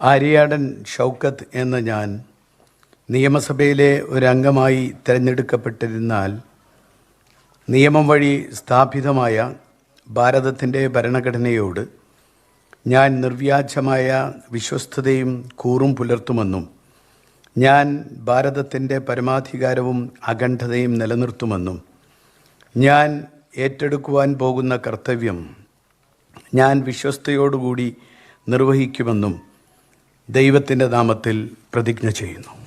ആര്യാടൻ ഷൗക്കത്ത് എന്ന ഞാൻ നിയമസഭയിലെ ഒരംഗമായി തിരഞ്ഞെടുക്കപ്പെട്ടിരുന്നാൽ നിയമം വഴി സ്ഥാപിതമായ ഭാരതത്തിന്റെ ഭരണഘടനയോട് ഞാൻ നിർവ്യാജമായ വിശ്വസ്തതയും കൂറും പുലർത്തുമെന്നും ഞാൻ ഭാരതത്തിന്റെ പരമാധികാരവും അഖണ്ഡതയും നിലനിർത്തുമെന്നും ഞാൻ ഏറ്റെടുക്കുവാൻ പോകുന്ന കർത്തവ്യം ഞാൻ വിശ്വസ്തയോടുകൂടി നിർവഹിക്കുമെന്നും ദൈവത്തിന്റെ നാമത്തിൽ പ്രതിജ്ഞ ചെയ്യുന്നു.